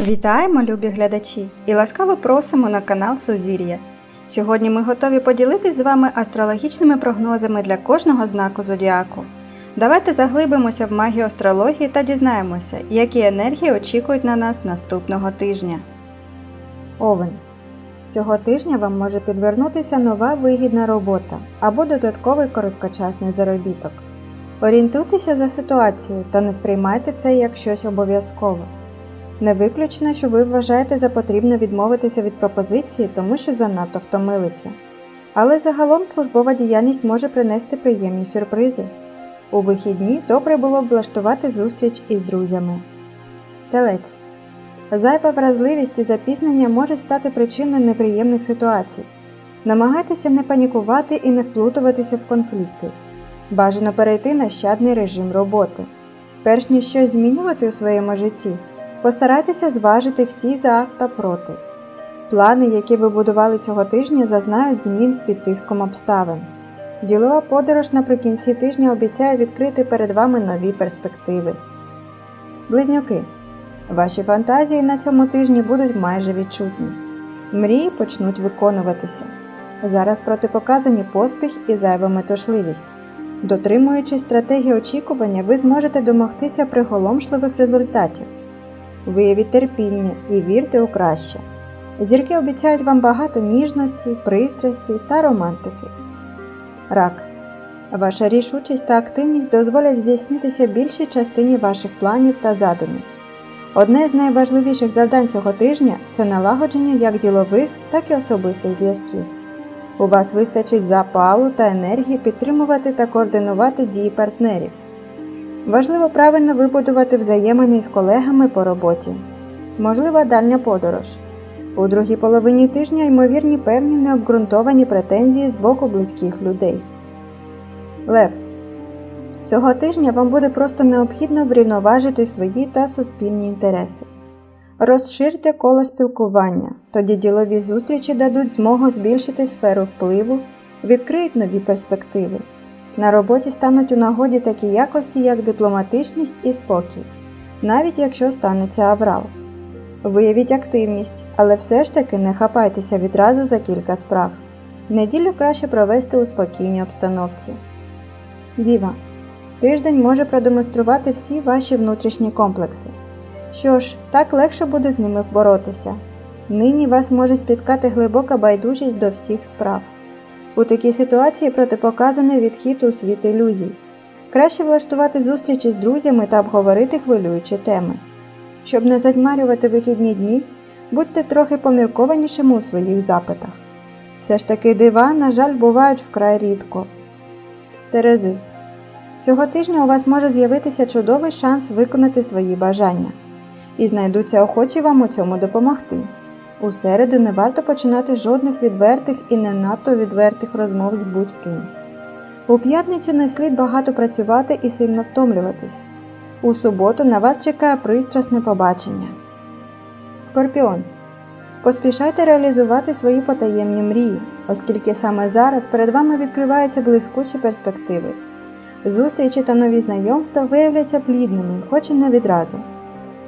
Вітаємо, любі глядачі, і ласкаво просимо на канал Сузір'я. Сьогодні ми готові поділитись з вами астрологічними прогнозами для кожного знаку зодіаку. Давайте заглибимося в магію астрології та дізнаємося, які енергії очікують на нас наступного тижня. Овен. Цього тижня вам може підвернутися нова вигідна робота або додатковий короткочасний заробіток. Орієнтуйтеся за ситуацією та не сприймайте це як щось обов'язкове. Не виключено, що ви вважаєте за потрібне відмовитися від пропозиції, тому що занадто втомилися. Але загалом службова діяльність може принести приємні сюрпризи. У вихідні добре було б влаштувати зустріч із друзями. Телець. Зайва вразливість і запізнення можуть стати причиною неприємних ситуацій. Намагайтеся не панікувати і не вплутуватися в конфлікти. Бажано перейти на щадний режим роботи. Перш ніж щось змінювати у своєму житті, Постарайтеся зважити всі за та проти. Плани, які ви будували цього тижня, зазнають змін під тиском обставин. Ділова подорож наприкінці тижня обіцяє відкрити перед вами нові перспективи. Близнюки. Ваші фантазії на цьому тижні будуть майже відчутні. Мрії почнуть виконуватися. Зараз протипоказані поспіх і зайва метушливість. Дотримуючись стратегії очікування, ви зможете домогтися приголомшливих результатів. Виявіть терпіння і вірте у краще. Зірки обіцяють вам багато ніжності, пристрасті та романтики. Рак. Ваша рішучість та активність дозволять здійснитися більшій частині ваших планів та задумів. Одне з найважливіших завдань цього тижня це налагодження як ділових, так і особистих зв'язків. У вас вистачить запалу та енергії підтримувати та координувати дії партнерів. Важливо правильно вибудувати взаємини з колегами по роботі. Можлива дальня подорож. У другій половині тижня ймовірні певні необґрунтовані претензії з боку близьких людей. Лев. Цього тижня вам буде просто необхідно врівноважити свої та суспільні інтереси. Розширте коло спілкування, тоді ділові зустрічі дадуть змогу збільшити сферу впливу, відкриють нові перспективи. На роботі стануть у нагоді такі якості, як дипломатичність і спокій, навіть якщо станеться аврал. Виявіть активність, але все ж таки не хапайтеся відразу за кілька справ. Неділю краще провести у спокійній обстановці. Діва. Тиждень може продемонструвати всі ваші внутрішні комплекси. Що ж, так легше буде з ними боротися. Нині вас може спіткати глибока байдужість до всіх справ. У такій ситуації протипоказаний відхід у світ ілюзій. Краще влаштувати зустрічі з друзями та обговорити хвилюючі теми. Щоб не затьмарювати вихідні дні, будьте трохи поміркованішими у своїх запитах. Все ж таки дива, на жаль, бувають вкрай рідко. Терези. Цього тижня у вас може з'явитися чудовий шанс виконати свої бажання, і знайдуться охочі вам у цьому допомогти. У середу не варто починати жодних відвертих і не надто відвертих розмов з будь-ким. У п'ятницю не слід багато працювати і сильно втомлюватись. У суботу на вас чекає пристрасне побачення. Скорпіон. Поспішайте реалізувати свої потаємні мрії, оскільки саме зараз перед вами відкриваються блискучі перспективи. Зустрічі та нові знайомства виявляться плідними, хоч і не відразу.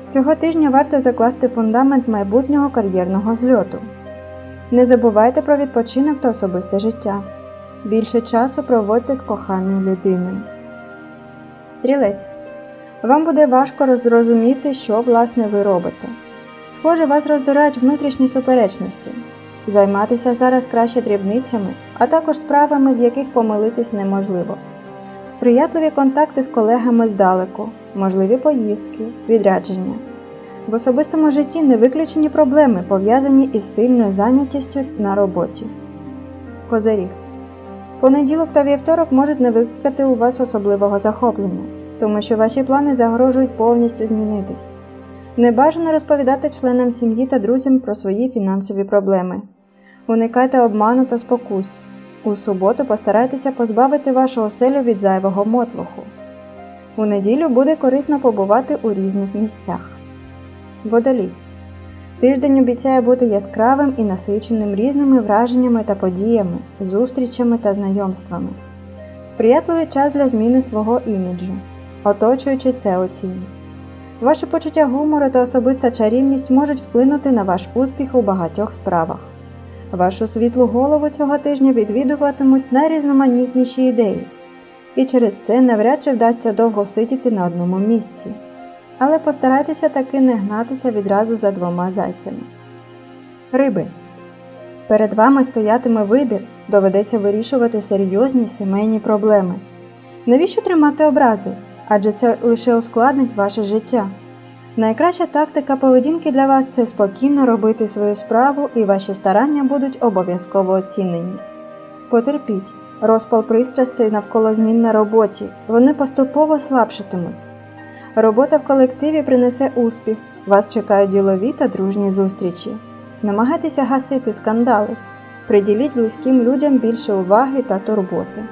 Цього тижня варто закласти фундамент майбутнього кар'єрного зльоту. Не забувайте про відпочинок та особисте життя. Більше часу проводьте з коханою людиною. Стрілець. Вам буде важко зрозуміти, що власне ви робите. Схоже, вас роздирають внутрішні суперечності. Займатися зараз краще дрібницями, а також справами, в яких помилитись неможливо. Сприятливі контакти з колегами здалеку, можливі поїздки, відрядження. В особистому житті не виключені проблеми, пов'язані із сильною зайнятістю на роботі. Козиріг. Понеділок та вівторок можуть не викликати у вас особливого захоплення, тому що ваші плани загрожують повністю змінитись. Не бажано розповідати членам сім'ї та друзям про свої фінансові проблеми. Уникайте обману та спокус. У суботу постарайтеся позбавити вашу оселю від зайвого мотлуху. У неділю буде корисно побувати у різних місцях. Водолій. Тиждень обіцяє бути яскравим і насиченим різними враженнями та подіями, зустрічами та знайомствами. Сприятливий час для зміни свого іміджу. Оточуючи це оцініть. Ваше почуття гумору та особиста чарівність можуть вплинути на ваш успіх у багатьох справах. Вашу світлу голову цього тижня відвідуватимуть найрізноманітніші ідеї, і через це навряд чи вдасться довго всидіти на одному місці. Але постарайтеся таки не гнатися відразу за двома зайцями. Риби. Перед вами стоятиме вибір, доведеться вирішувати серйозні сімейні проблеми. Навіщо тримати образи? Адже це лише ускладнить ваше життя. Найкраща тактика поведінки для вас це спокійно робити свою справу, і ваші старання будуть обов'язково оцінені. Потерпіть, розпал пристрастей навколо змін на роботі, вони поступово слабшатимуть. Робота в колективі принесе успіх, вас чекають ділові та дружні зустрічі. Намагайтеся гасити скандали, приділіть близьким людям більше уваги та турботи.